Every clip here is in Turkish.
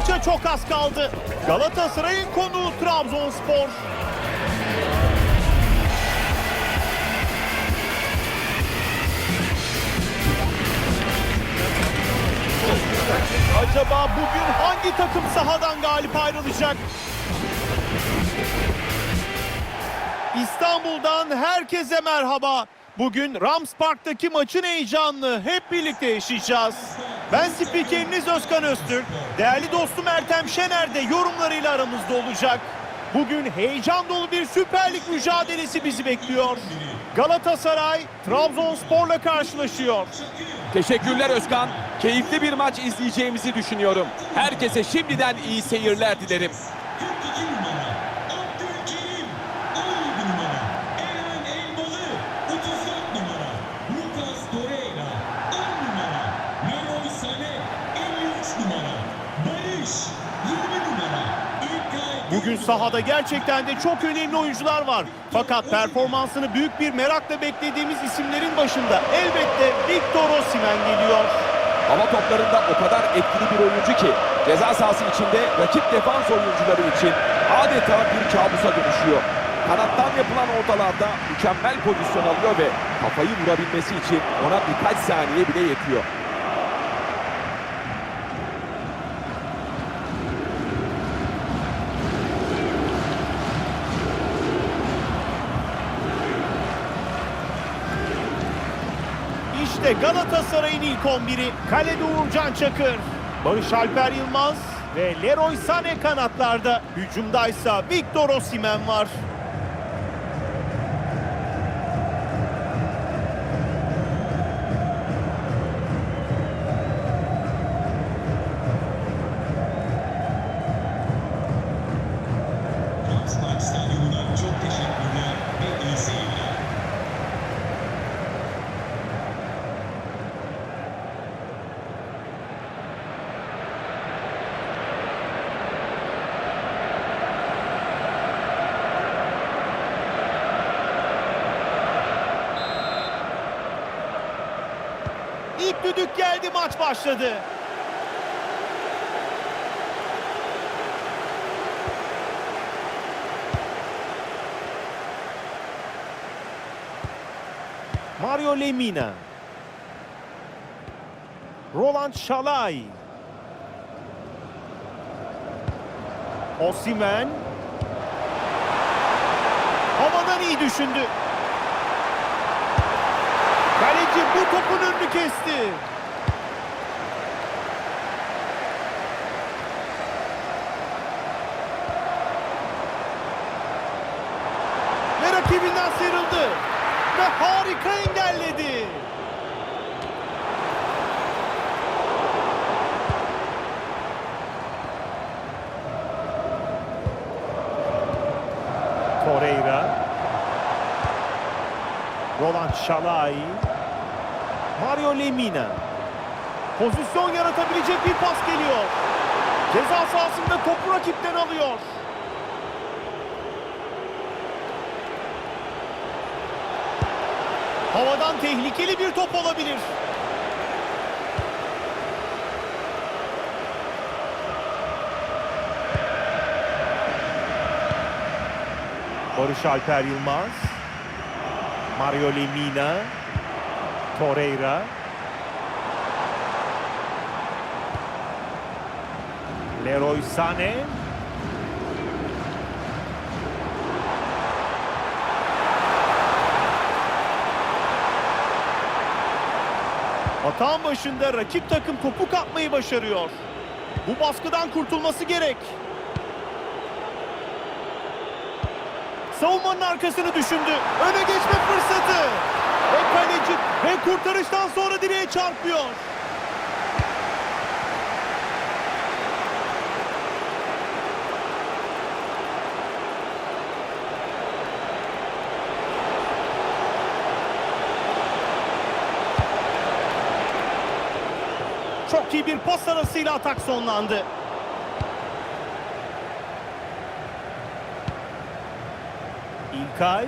Maça çok az kaldı. Galatasaray'ın konuğu Trabzonspor. Acaba bugün hangi takım sahadan galip ayrılacak? İstanbul'dan herkese merhaba. Bugün Rams Park'taki maçın heyecanını hep birlikte yaşayacağız. Ben spikeriniz Özkan Öztürk. Değerli dostum Ertem Şener de yorumlarıyla aramızda olacak. Bugün heyecan dolu bir Süper Lig mücadelesi bizi bekliyor. Galatasaray Trabzonspor'la karşılaşıyor. Teşekkürler Özkan. Keyifli bir maç izleyeceğimizi düşünüyorum. Herkese şimdiden iyi seyirler dilerim. 42 numara Abdülkerim 17 numara Eren Elmalı 34 numara Lucas Torreira 10 numara Leroy Sané 53 numara Barış 20 numara İlkay Bugün sahada gerçekten de çok önemli oyuncular var. Fakat performansını büyük bir merakla beklediğimiz isimlerin başında elbette Victor Osimhen geliyor. Hava toplarında o kadar etkili bir oyuncu ki ceza sahası içinde rakip defans oyuncuları için adeta bir kabusa dönüşüyor. Kanattan yapılan ortalarda mükemmel pozisyon alıyor ve kafayı vurabilmesi için ona birkaç saniye bile yetiyor. İşte Galatasaray'ın ilk 11'i. Kalede Uğurcan Çakır, Barış Alper Yılmaz ve Leroy Sané kanatlarda. Hücumdaysa Victor Osimhen var. Maç başladı. Mario Lemina. Roland Şalay. Osimhen. Havadan iyi düşündü. Kaleci bu topun önünü kesti. Ve harika engelledi. Torreira. Roland Şalay. Mario Lemina. Pozisyon yaratabilecek bir pas geliyor. Ceza sahasında topu rakipten alıyor. Havadan tehlikeli bir top olabilir. Barış Alper Yılmaz. Mario Lemina. Torreira. Leroy Sané. Atağın başında rakip takım topu kapmayı başarıyor. Bu baskıdan kurtulması gerek. Savunmanın arkasını düşündü. Öne geçme fırsatı. Ve kaleci ve kurtarıştan sonra direğe çarpıyor. Çok bir pas arasıyla atak sonlandı. İlkay.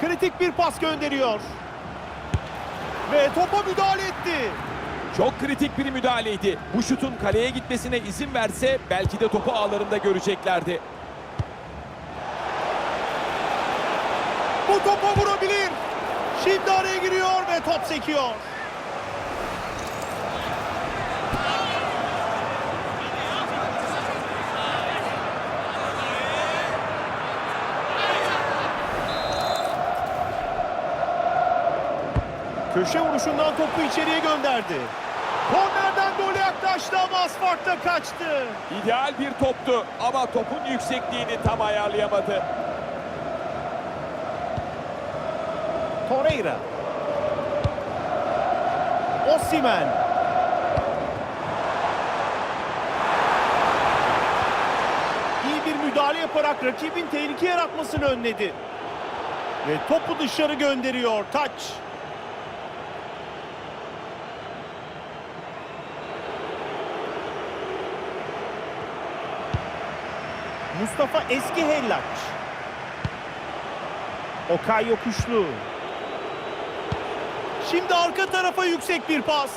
Kritik bir pas gönderiyor. Ve topa müdahale etti. Çok kritik bir müdahaleydi. Bu şutun kaleye gitmesine izin verse belki de topu ağlarında göreceklerdi. Bu topa vurabilir. Şimdi araya giriyor ve top sekiyor. Köşe vuruşundan topu içeriye gönderdi. Yaklaştı ama kaçtı. İdeal bir toptu ama topun yüksekliğini tam ayarlayamadı. Torreira. Osimhen. İyi bir müdahale yaparak rakibin tehlike yaratmasını önledi. Ve topu dışarı gönderiyor. Taç. Mustafa Eski Hellaç. Okay Yokuşlu. Şimdi arka tarafa yüksek bir pas.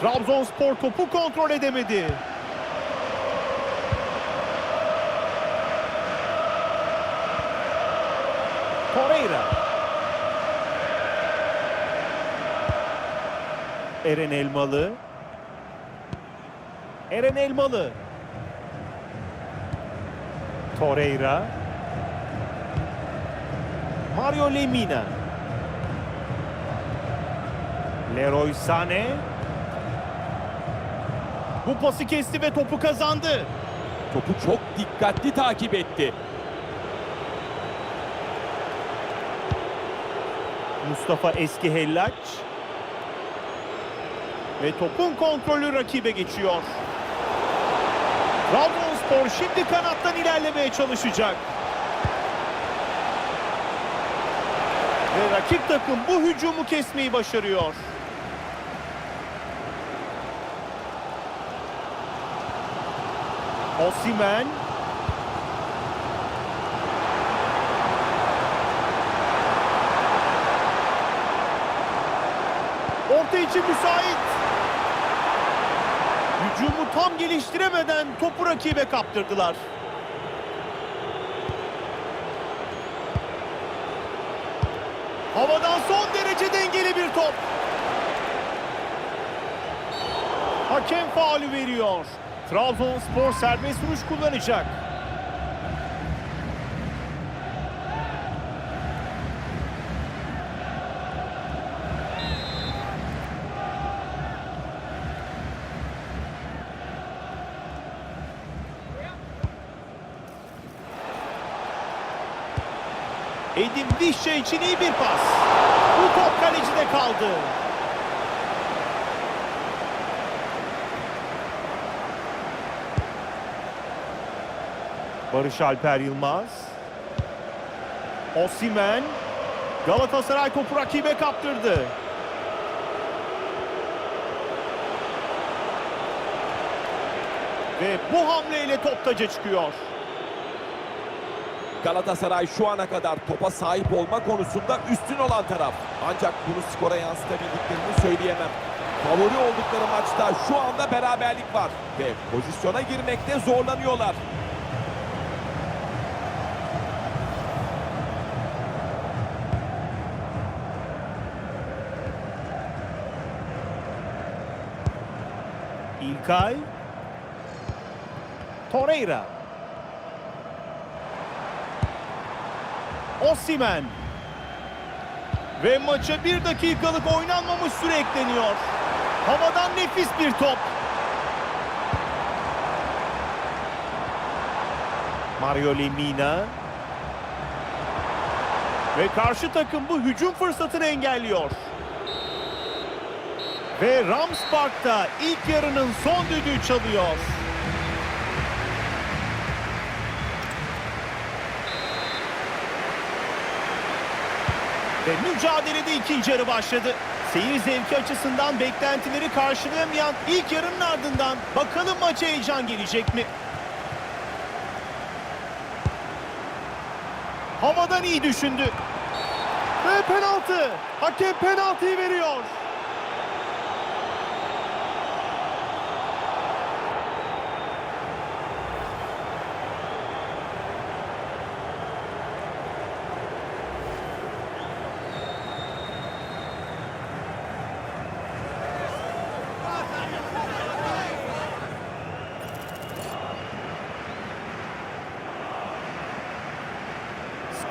Trabzonspor topu kontrol edemedi. Torreira. Eren Elmalı. Eren Elmalı. Torreira. Mario Lemina. Leroy Sané. Bu pası kesti ve topu kazandı. Topu çok dikkatli takip etti. Mustafa Eski Hellaç. Ve topun kontrolü rakibe geçiyor. Trabzonspor şimdi kanattan ilerlemeye çalışacak. Ve rakip takım bu hücumu kesmeyi başarıyor. Osimhen. Orta için müsait. Hücumu tam geliştiremeden topu rakibe kaptırdılar. Havadan son derece dengeli bir top. Hakem faulü veriyor. Trabzonspor serbest vuruş kullanacak. Edin Vişça için iyi bir pas. Bu top kalecide kaldı. Barış Alper Yılmaz. Osimhen. Galatasaray topu rakibe kaptırdı. Ve bu hamleyle top taca çıkıyor. Galatasaray şu ana kadar topa sahip olma konusunda üstün olan taraf. Ancak bunu skora yansıtabildiklerini söyleyemem. Favori oldukları maçta şu anda beraberlik var ve pozisyona girmekte zorlanıyorlar. İlkay. Torreira. Osimhen. Ve maça bir dakikalık oynanmamış süre ekleniyor. Havadan nefis bir top. Mario Lemina. Ve karşı takım bu hücum fırsatını engelliyor. Ve Rams Park'ta ilk yarının son düdüğü çalıyor. Ve mücadelede ikinci yarı başladı. Seyir zevki açısından beklentileri karşılayamayan ilk yarının ardından bakalım maça heyecan gelecek mi? Havadan iyi düşündü. Ve penaltı. Hakem penaltıyı veriyor.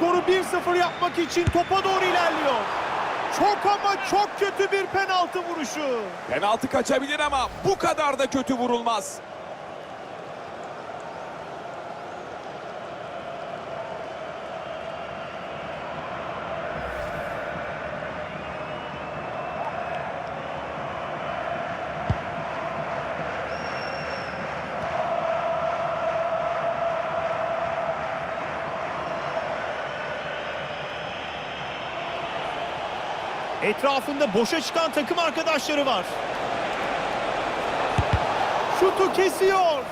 Skoru 1-0 yapmak için topa doğru ilerliyor. Çok ama çok kötü bir penaltı vuruşu. Penaltı kaçabilir ama bu kadar da kötü vurulmaz. Etrafında boşa çıkan takım arkadaşları var. Şutu kesiyor.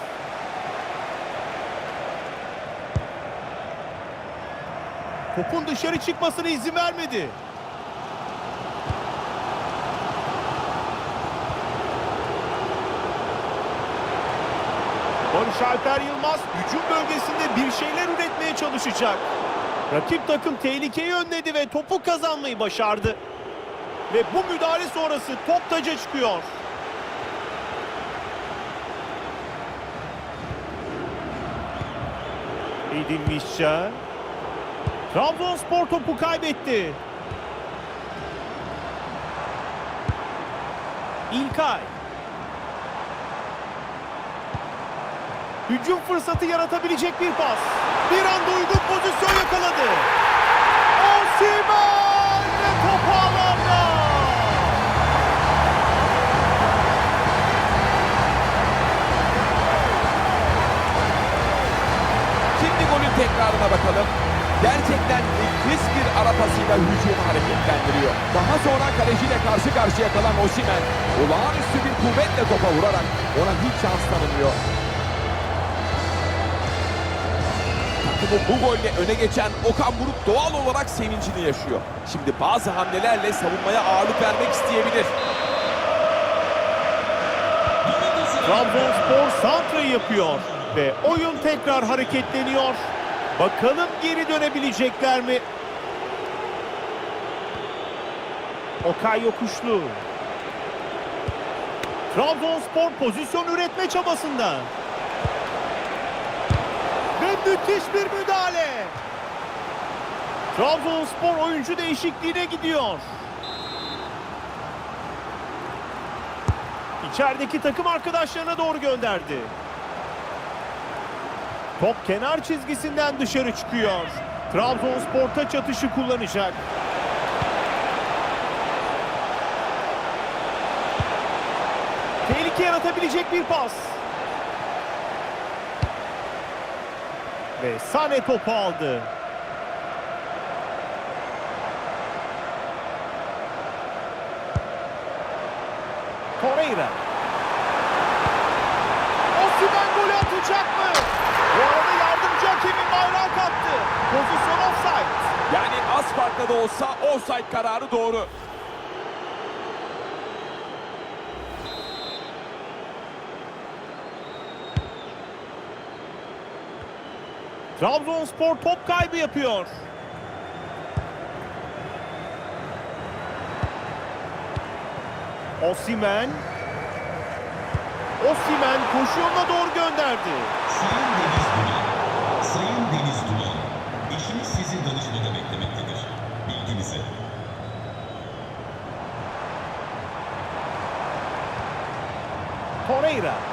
Topun dışarı çıkmasına izin vermedi. Barış Alper Yılmaz hücum bölgesinde bir şeyler üretmeye çalışacak. Rakip takım tehlikeyi önledi ve topu kazanmayı başardı. Ve bu müdahale sonrası top taca çıkıyor. Edin Mişça. Trabzonspor topu kaybetti. İlkay. Hücum fırsatı yaratabilecek bir pas. Bir anda uygun pozisyon yakaladı. Kuvvetle topa vurarak ona hiç şans tanımıyor. Takımı bu golle öne geçen Okan Buruk doğal olarak sevincini yaşıyor. Şimdi bazı hamlelerle savunmaya ağırlık vermek isteyebilir. Trabzonspor santrayı yapıyor ve oyun tekrar hareketleniyor. Bakalım geri dönebilecekler mi? Okay Yokuşlu. Trabzonspor pozisyon üretme çabasında. Ve müthiş bir müdahale. Trabzonspor oyuncu değişikliğine gidiyor. İçerideki takım arkadaşlarına doğru gönderdi. Top kenar çizgisinden dışarı çıkıyor. Trabzonspor taç atışı kullanacak. Tehlike yaratabilecek bir pas. Ve Sane topu aldı. Torreira. Osimhen golü atacak mı? Bu arada yardımcı hakemin bayrağı kalktı. Pozisyon offside. Yani az farkla da olsa offside kararı doğru. Trabzonspor top kaybı yapıyor. Osimhen. Osimhen koşu yoluna doğru gönderdi. Sayın Deniz Duman, Sayın Deniz Duman, eşiniz sizi danışmada beklemektedir. Bilginize. Torreira.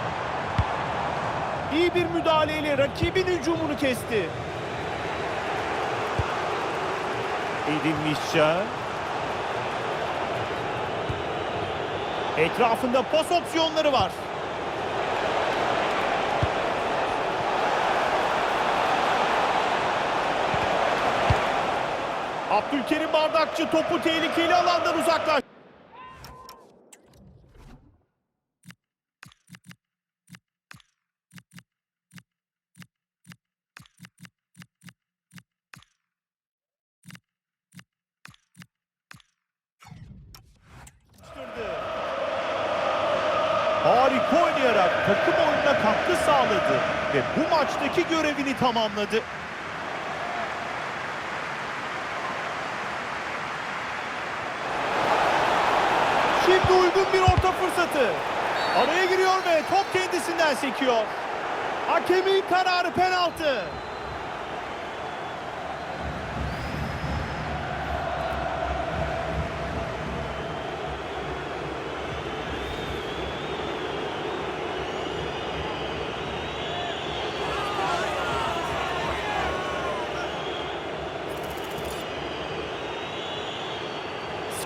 İyi bir müdahaleyle rakibin hücumunu kesti. Edin Mişça. Etrafında pas opsiyonları var. Abdülkerim Bardakçı topu tehlikeli alandan uzaklaştı. takım oyununa katkı sağladı ve bu maçtaki görevini tamamladı. Şimdi uygun bir orta fırsatı. Araya giriyor ve top kendisinden sekiyor. Hakemin kararı penaltı.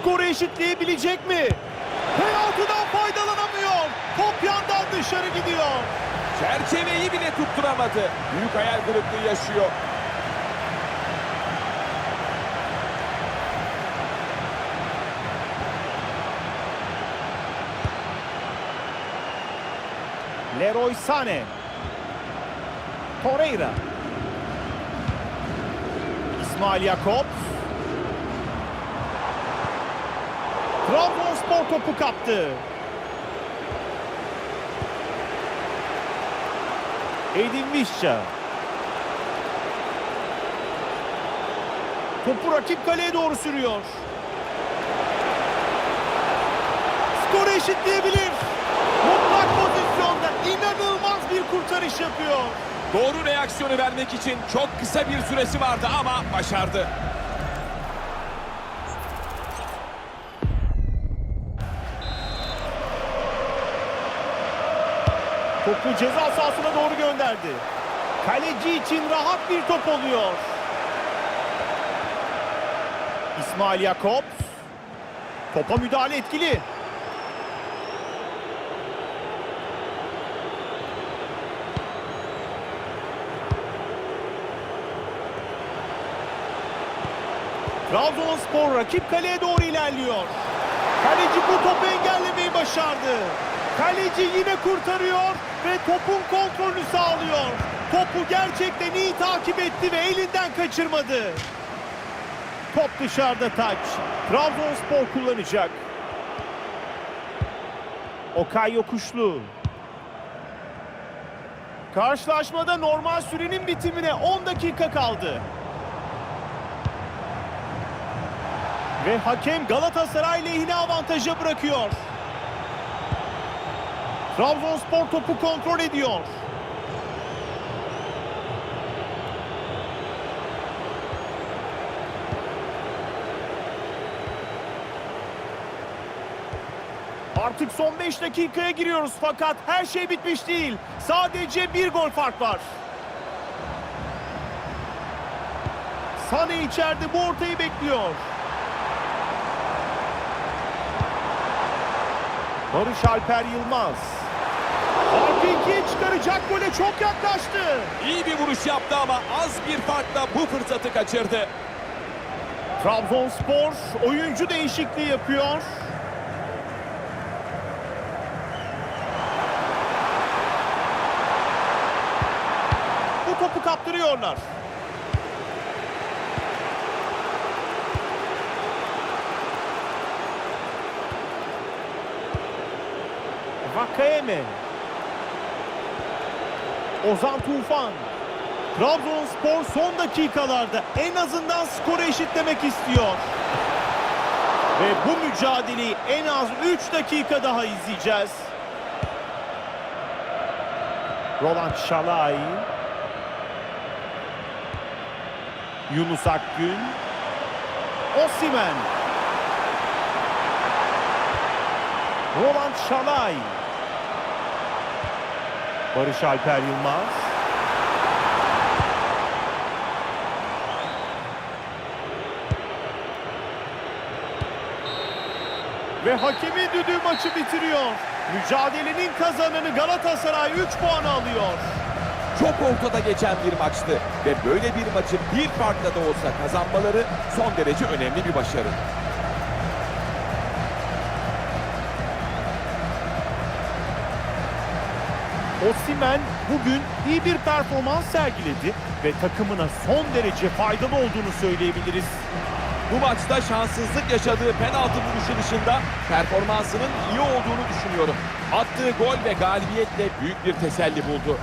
Skoru eşitleyebilecek mi? Penaltıdan faydalanamıyor. Top yandan dışarı gidiyor. Çerçeveyi bile tutturamadı. Büyük hayal kırıklığı yaşıyor. Leroy Sané. Torreira. İsmail Yakup. Trabzonspor topu kaptı. Edin Visca. Topu rakip kaleye doğru sürüyor. Skoru eşitleyebilir. Mutlak pozisyonda inanılmaz bir kurtarış yapıyor. Doğru reaksiyonu vermek için çok kısa bir süresi vardı ama başardı. Topu ceza sahasına doğru gönderdi. Kaleci için rahat bir top oluyor. İsmail Yakup. Topa müdahale etkili. Trabzonspor rakip kaleye doğru ilerliyor. Kaleci bu topu engellemeyi başardı. Kaleci yine kurtarıyor ve topun kontrolünü sağlıyor. Topu gerçekten iyi takip etti ve elinden kaçırmadı. Top dışarıda taç. Trabzonspor kullanacak. Okay Yokuşlu. Karşılaşmada normal sürenin bitimine 10 dakika kaldı. Ve hakem Galatasaray lehine avantaja bırakıyor. Trabzonspor topu kontrol ediyor. Artık son 5 dakikaya giriyoruz fakat her şey bitmiş değil. Sadece bir gol fark var. Sane içeride bu ortayı bekliyor. Barış Alper Yılmaz. Farkı ikiye çıkaracak gole çok yaklaştı. İyi bir vuruş yaptı ama az bir farkla bu fırsatı kaçırdı. Trabzonspor oyuncu değişikliği yapıyor. Bu topu kaptırıyorlar. Vakayeme. Ozan Tufan. Trabzonspor son dakikalarda en azından skoru eşitlemek istiyor. Ve bu mücadeleyi en az 3 dakika daha izleyeceğiz. Roland Şalay. Yunus Akgün. Osimen. Roland Şalay. Barış Alper Yılmaz. Ve hakemi düdüğü maçı bitiriyor. Mücadelenin kazananı Galatasaray 3 puan alıyor. Çok ortada geçen bir maçtı ve böyle bir maçı bir farkla da olsa kazanmaları son derece önemli bir başarı. Osimhen bugün iyi bir performans sergiledi ve takımına son derece faydalı olduğunu söyleyebiliriz. bu maçta şanssızlık yaşadığı penaltı vuruşu dışında performansının iyi olduğunu düşünüyorum. Attığı gol ve galibiyetle büyük bir teselli buldu.